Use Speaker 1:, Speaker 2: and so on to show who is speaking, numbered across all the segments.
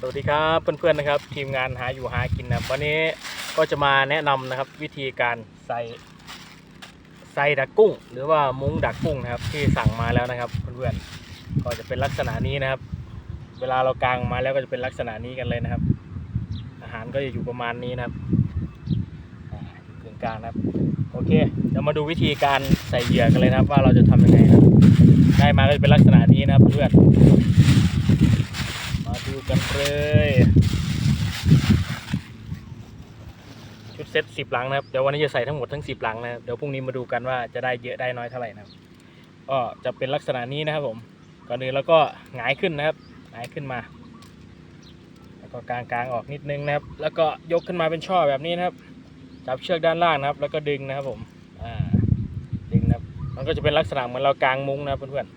Speaker 1: สวัสดีครับเพื่อนๆนะครับ ทีมงานหาอยู่หากินนะวันนี้ก็จะมาแนะนำนะครับวิธีการใส่ใส่ดักกุ้ง หรือว่ามุ้งดักกุ้งนะครับ ที่สั่งมาแล้วนะครับเพื่อนๆก็จะเป็นลักษณะนี้นะครับ เวลาเรากางมาแล้วก็จะเป็นลักษณะนี้กันเลยนะครับ อาหารก็จะอยู่ประมาณนี้นะครับอยู่กึ่งกลางนะครับโอเคเดี๋ยวมาดูวิธีการใส่เหยื่อกันเลยนะครับ ว่าเราจะทำยังไงนะครับได้มาก็จะเป็นลักษณะนี้นะครับเพื่อน ดูกันเลย ชุดเซ็ตสิบหลังนะครับ เดี๋ยววันนี้จะใส่ทั้งหมดทั้งสิบหลังนะครับ เดี๋ยวพรุ่งนี้มาดูกันว่าจะได้เยอะได้น้อยเท่าไหร่นะครับ ก็จะเป็นลักษณะนี้นะครับผม ก่อนอื่นแล้วก็หงายขึ้นนะครับ หงายขึ้นมา แล้วก็กางกางออกนิดนึงนะครับ แล้วก็ยกขึ้นมาเป็นช่อแบบนี้นะครับ จับเชือกด้านล่างนะครับ แล้วก็ดึงนะครับผม อ่า ดึงนะครับ มันก็จะเป็นลักษณะเหมือนเรากางมุ้งนะครับเพื่อนๆ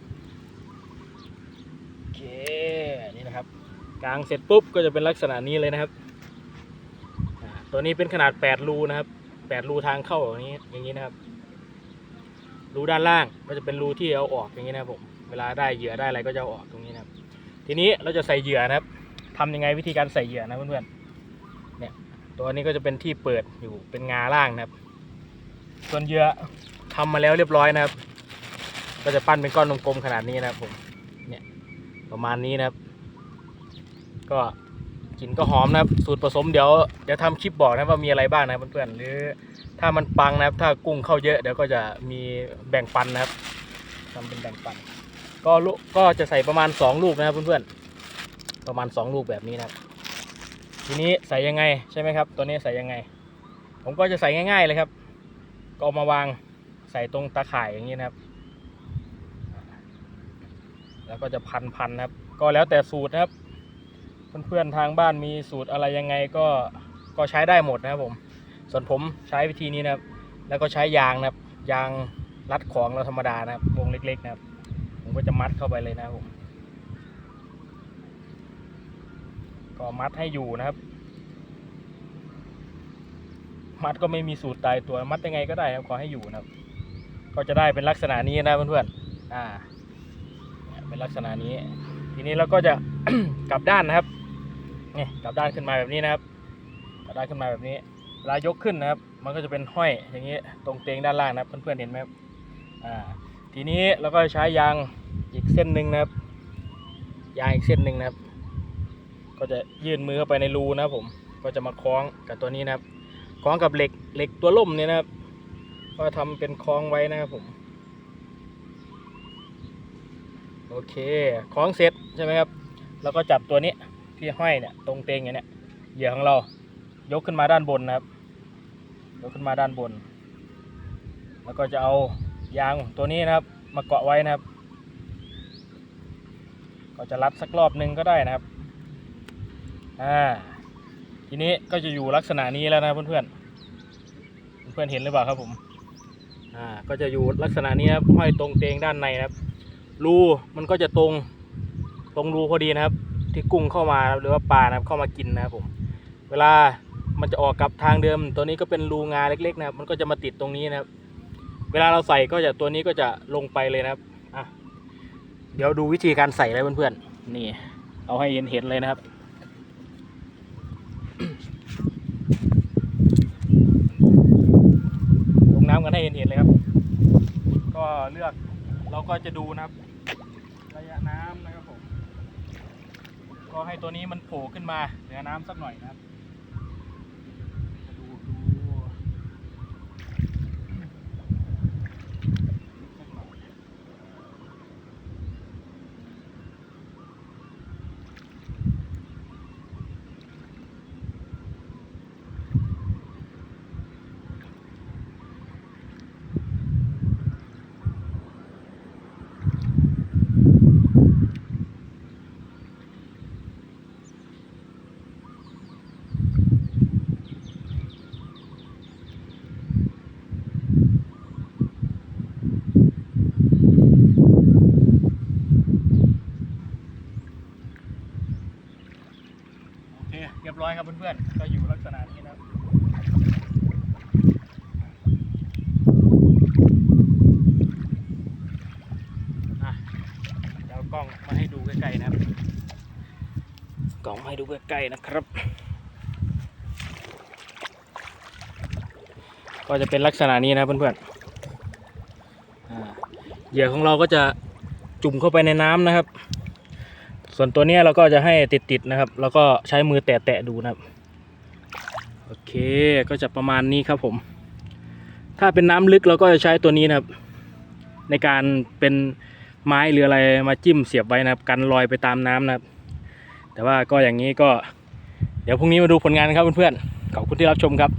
Speaker 1: โอเค นี่นะครับกางเสร็จปุ๊บก็จะเป็นลักษณะนี้เลยนะครับ ตัวนี้เป็นขนาด 8 รูนะครับ 8 รูทางเข้าอย่างนี้อย่างนี้นะครับ รูด้านล่างก็จะเป็นรูที่เอาออกอย่างนี้นะครับผม เวลาได้เหยื่อได้อะไรก็จะเอาออกตรงนี้นะครับ ทีนี้เราจะใส่เหยื่อนะครับทำยังไงวิธีการใส่เหยื่อนะเพื่อนๆ เนี่ย ตัวนี้ก็จะเป็นที่เปิดอยู่เป็นงาล่างนะครับ ส่วนเหยื่อทำมาแล้วเรียบร้อยนะครับ ก็จะปั้นเป็นก้อนกลมๆขนาดนี้นะครับผม เนี่ย ประมาณนี้นะครับ ก็กลิ่นก็หอมนะครับ สูตรผสมเดี๋ยวเดี๋ยวทำคลิปบอกนะว่ามีอะไรบ้างนะเพื่อนๆหรือถ้ามันปังนะครับ ถ้ากุ้งเข้าเยอะเดี๋ยวก็จะมีแบ่งปันนะครับทำเป็นแบ่งปัน ก็ลูกก็จะใส่ประมาณ 2 ลูกนะครับเพื่อนๆประมาณ 2 ลูกแบบนี้นะครับ ทีนี้ใส่ยังไงใช่ไหมครับ ตัวนี้ใส่ยังไง ผมก็จะใส่ง่าย ๆเลยครับ ก็เอามาวางใส่ตรงตาข่ายอย่างนี้นะครับ แล้วก็จะพันพันนะครับ ก็แล้วแต่สูตรนะครับ เพื่อนๆทางบ้านมีสูตรอะไรยังไงก็ก็ใช้ได้หมดนะครับผม ส่วนผมใช้วิธีนี้นะครับ แล้วก็ใช้ยางนะครับ ยางรัดของเราธรรมดานะครับ วงเล็กๆนะครับ ผมก็จะมัดเข้าไปเลยนะครับผม ก็มัดให้อยู่นะครับ มัดก็ไม่มีสูตรตายตัว มัดยังไงก็ได้ครับ ขอให้อยู่นะครับ ก็จะได้เป็นลักษณะนี้นะเพื่อนๆ อ่าเนี่ยเป็นลักษณะนี้ ทีนี้เราก็จะกลับด้านนะครับ นี่กลับด้านขึ้นมาแบบนี้นะครับกลับด้านขึ้นมาแบบนี้เวลายกขึ้นนะครับ มันก็จะเป็นห้อยอย่างนี้ตรงเตงด้านล่างนะครับเพื่อนๆเห็นไหมครับอ่าทีนี้เราก็ใช้ยางอีกเส้นหนึ่งนะครับยางอีกเส้นหนึ่งนะครับ ก็จะยื่นมือเข้าไปในรูนะครับผมก็จะมาคล้องกับตัวนี้นะครับ คล้องกับเหล็กเหล็กตัวล่มเนี่ยนะครับ ก็ทำเป็นคล้องไว้นะครับผมโอเคคล้องเสร็จใช่ไหมครับ แล้วก็จับตัวนี้ ที่ห้อยเนี่ยตรงเตงอย่างเนี้ยเหยื่อของเรา ยกขึ้นมาด้านบนนะครับ ยกขึ้นมาด้านบน แล้วก็จะเอายางตัวนี้นะครับ มาเกาะไว้นะครับ ก็จะรัดสักรอบหนึ่งก็ได้นะครับอ่าทีนี้ก็จะอยู่ลักษณะนี้แล้วนะเพื่อนๆเพื่อนเห็นหรือเปล่าครับผมอ่าก็จะอยู่ลักษณะนี้ครับห้อยตรงเตงด้านในนะครับ รูมันก็จะตรงตรงรูพอดีนะครับ ที่กุ้งเข้ามาหรือว่าปลานะครับเข้ามากินนะครับผม เวลามันจะออกกลับทางเดิม ตัวนี้ก็เป็นรูงาเล็กๆนะครับ มันก็จะมาติดตรงนี้นะครับ เวลาเราใส่ก็จะตัวนี้ก็จะลงไปเลยนะครับอะเดี๋ยวดูวิธีการใส่เลยเพื่อนๆนี่ เอาให้เห็นเห็นเลยนะครับลงน้ำกันให้เห็นเห็นเลยครับ ก็เลือกเราก็จะดูนะครับ ระยะน้ำนะครับผม ก็ให้ตัวนี้มันโผล่ขึ้นมาเหนือน้ำสักหน่อยนะครับ เคเรียบร้อยครับเพื่อนๆ ก็อยู่ลักษณะนี้นะครับอะเดี๋ยวเอากล้องมาให้ดูใกล้ๆนะครับ กล่องให้ดูใกล้ๆนะครับ ก็จะเป็นลักษณะนี้นะเพื่อนๆเหยื่อของเราก็จะจุ่มเข้าไปในน้ำนะครับ ส่วนตัวนี้เราก็จะให้ติดๆนะครับ แล้วก็ใช้มือแตะๆดูนะครับโอเคก็จะประมาณนี้ครับผม ถ้าเป็นน้ำลึกเราก็จะใช้ตัวนี้นะครับ ในการเป็นไม้หรืออะไรมาจิ้มเสียบไว้นะครับ กันลอยไปตามน้ำนะครับ แต่ว่าก็อย่างนี้ก็ เดี๋ยวพรุ่งนี้มาดูผลงานกันครับเพื่อนๆขอบคุณที่รับชมครับ